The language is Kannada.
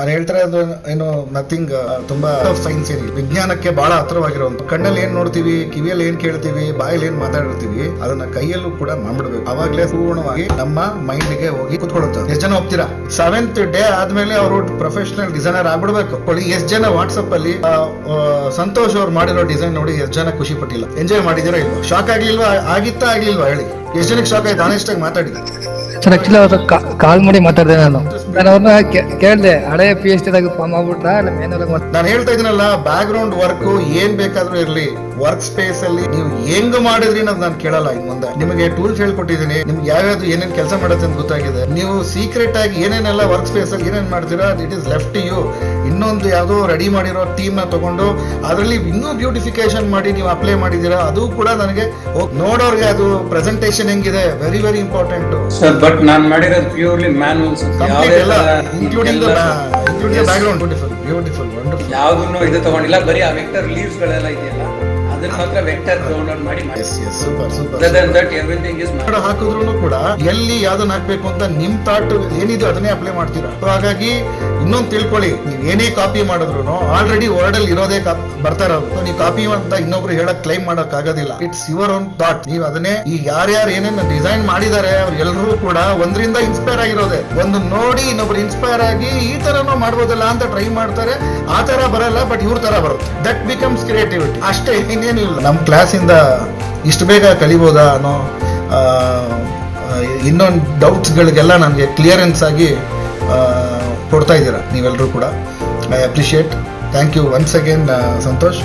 ನಾನು ಹೇಳ್ತಾರೆ ಅದು ಏನು ನಥಿಂಗ್ ತುಂಬಾ ಸೈನ್ಸ್ ಏನಿಲ್ಲ ವಿಜ್ಞಾನಕ್ಕೆ ಬಹಳ ಹತ್ರವಾಗಿರುವಂತ ಕಣ್ಣಲ್ಲಿ ಏನ್ ನೋಡ್ತೀವಿ, ಕಿವಿಯಲ್ಲಿ ಏನ್ ಕೇಳ್ತೀವಿ, ಬಾಯಲ್ಲಿ ಏನ್ ಮಾತಾಡಿರ್ತೀವಿ ಅದನ್ನ ಕೈಯಲ್ಲೂ ಕೂಡ ಮಾಡ್ಬಿಡ್ಬೇಕು. ಅವಾಗ್ಲೇ ಪೂರ್ಣವಾಗಿ ನಮ್ಮ ಮೈಂಡ್ಗೆ ಹೋಗಿ ಕುತ್ಕೊಳ್ಳುತ್ತೆ. ಎಷ್ಟು ಜನ ಹೋಗ್ತೀರಾ? ಸೆವೆಂತ್ ಡೇ ಆದ್ಮೇಲೆ ಅವರು ಪ್ರೊಫೆಷನಲ್ ಡಿಸೈನರ್ ಆಗ್ಬಿಡ್ಬೇಕು. ಎಷ್ಟು ಜನ ವಾಟ್ಸಪ್ ಅಲ್ಲಿ ಸಂತೋಷ್ ಅವ್ರು ಮಾಡಿರೋ ಡಿಸೈನ್ ನೋಡಿ ಎಷ್ಟು ಜನ ಖುಷಿ ಪಟ್ಟಿಲ್ಲ. ಎಂಜಾಯ್ ಮಾಡಿದಿರೋ ಇಲ್ವಾ? ಶಾಕ್ ಆಗ್ಲಿಲ್ವಾ? ಆಗಿತ್ತಾ ಆಗ್ಲಿಲ್ವಾ ಹೇಳಿ. ಎಷ್ಟು ಜನಕ್ಕೆ ಶಾಕ್ ಆಯ್ತು? ಆನೆಸ್ಟ್ ಆಗಿ ಮಾತಾಡಿ. ಸರ್ ಆಕ್ಚುಲಿ ಅವ್ರ ಕಾಲ್ ಮಾಡಿ ಮಾತಾಡಿದೆ ನಾನು. ನಾನು ಅವ್ರನ್ನ ಕೇಳಿದೆ ಹಳೆ ಪಿ ಎಚ್ ಡಿದಾಗ ಫಾರ್ಮ್ ಆಗ್ಬಿಟ್ಟ ಇಲ್ಲ ಮೇನೂರಾಗ ನಾನು ಹೇಳ್ತಾ ಇದ್ದೀನಲ್ಲ ಬ್ಯಾಕ್ ಗ್ರೌಂಡ್ ವರ್ಕ್ ಏನ್ ಬೇಕಾದ್ರೂ ಇರ್ಲಿ. ವರ್ಕ್ ಸ್ಪೇಸ್ ಅಲ್ಲಿ ನೀವು ಹೆಂಗ್ ಮಾಡಿದ್ರಿ ಅನ್ನೋದು ನಾನು ಕೇಳಲ್ಲ ಇನ್ ಮುಂದೆ. ನಿಮಗೆ ಟೂಲ್ಸ್ ಹೇಳ್ಕೊಟ್ಟಿದ್ದೀನಿ. ನಿಮ್ಗೆ ಯಾವ್ಯಾವ್ದು ಏನೇನ್ ಕೆಲಸ ಮಾಡುತ್ತೆ ಅಂತ ಗೊತ್ತಾಗಿದೆ. ನೀವು ಸೀಕ್ರೆಟ್ ಆಗಿ ಏನೇನೆಲ್ಲ ವರ್ಕ್ ಸ್ಪೇಸ್ ಅಲ್ಲಿ ಏನೇನ್ ಮಾಡ್ತೀರಾ ಇಟ್ ಇಸ್ ಲೆಫ್ಟ್ ಯು ಇನ್ನೊಂದು ಯಾವುದೋ ರೆಡಿ ಮಾಡಿರೋ ಟೀಮ್ನ ತಗೊಂಡು ಅದರಲ್ಲಿ ಇನ್ನೂ ಬ್ಯೂಟಿಫಿಕೇಶನ್ ಮಾಡಿ ನೀವು ಅಪ್ಲೈ ಮಾಡಿದೀರಾ ಅದು ಕೂಡ ನನಗೆ ನೋಡೋರ್ಗೆ ಅದು ಪ್ರೆಸೆಂಟೇಶನ್ ಹೆಂಗಿದೆ very very important sir but ನಾನು ಮಾಡಿರೋದು purely including including background beautiful beautiful wonderful ಯಾವುದನ್ನು ಇದು ತಗೊಂಡಿಲ್ಲ ಬರೀ ಆ ವೆಕ್ಟರ್ ಲೀವ್ಸ್ ಗಳೆಲ್ಲ ಇದೆಯಲ್ಲ? ಅದನ್ನ ಮಾತ್ರ ವೆಕ್ಟರ್ ಡೌನ್ಲೋಡ್ ಮಾಡಿ ಮಾಡಿ. Yes yes super super other than that everything is Kannada ಹಾಕಿದ್ರು ಕೂಡ ಎಲ್ಲಿ ಯಾವ್ದನ್ನ ಹಾಕ್ಬೇಕು ಅಂತ ನಿಮ್ ಥಾಟ್ ಏನಿದೆ ಅದನ್ನೇ ಅಪ್ಲೈ ಮಾಡ್ತೀರಾ? ಹಾಗಾಗಿ ಇನ್ನೊಂದು ತಿಳ್ಕೊಳ್ಳಿ ನೀವು ಏನೇ ಕಾಪಿ ಮಾಡಿದ್ರು ಆಲ್ರೆಡಿ ವರ್ಡ್ ಅಲ್ಲಿ ಇರೋದೇ ಬರ್ತಾ ಇರೋದು. ನೀವು ಕಾಪಿ ಅಂತ ಇನ್ನೊಬ್ರು ಹೇಳಕ್ ಕ್ಲೈಮ್ ಮಾಡಕ್ ಆಗೋದಿಲ್ಲ. ಇಟ್ಸ್ ಯುವರ್ ಓನ್ ಥಾಟ್ ನೀವು ಅದನ್ನೇ ಈ ಯಾರ್ಯಾರು ಏನೇನು ಡಿಸೈನ್ ಮಾಡಿದ್ದಾರೆ ಅವ್ರು ಎಲ್ಲರೂ ಕೂಡ ಒಂದರಿಂದ ಇನ್ಸ್ಪೈರ್ ಆಗಿರೋದೆ. ಒಂದು ನೋಡಿ ಇನ್ನೊಬ್ರು ಇನ್ಸ್ಪೈರ್ ಆಗಿ ಈ ತರನೂ ಮಾಡ್ಬೋದಲ್ಲ ಅಂತ ಟ್ರೈ ಮಾಡ್ತಾರೆ. ಆ ತರ ಬರಲ್ಲ ಬಟ್ ಇವ್ರ ತರ ಬರುತ್ತೆ. ದಟ್ ಬಿಕಮ್ಸ್ ಕ್ರಿಯೇಟಿವಿಟಿ ಅಷ್ಟೇ ಇನ್ನೇನು ಇಲ್ಲ ನಮ್ಮ ಕ್ಲಾಸಿಂದ ಇಷ್ಟು ಬೇಗ ಕಲಿಬೋದಾ ಅನ್ನೋ ಇನ್ನೊಂದು ಡೌಟ್ಸ್ಗಳಿಗೆಲ್ಲ ನನಗೆ ಕ್ಲಿಯರೆನ್ಸ್ ಆಗಿ ಕೊಡ್ತಾ ಇದ್ದೀರಾ ನೀವೆಲ್ಲರೂ ಕೂಡ. I appreciate thank you once again Santosh.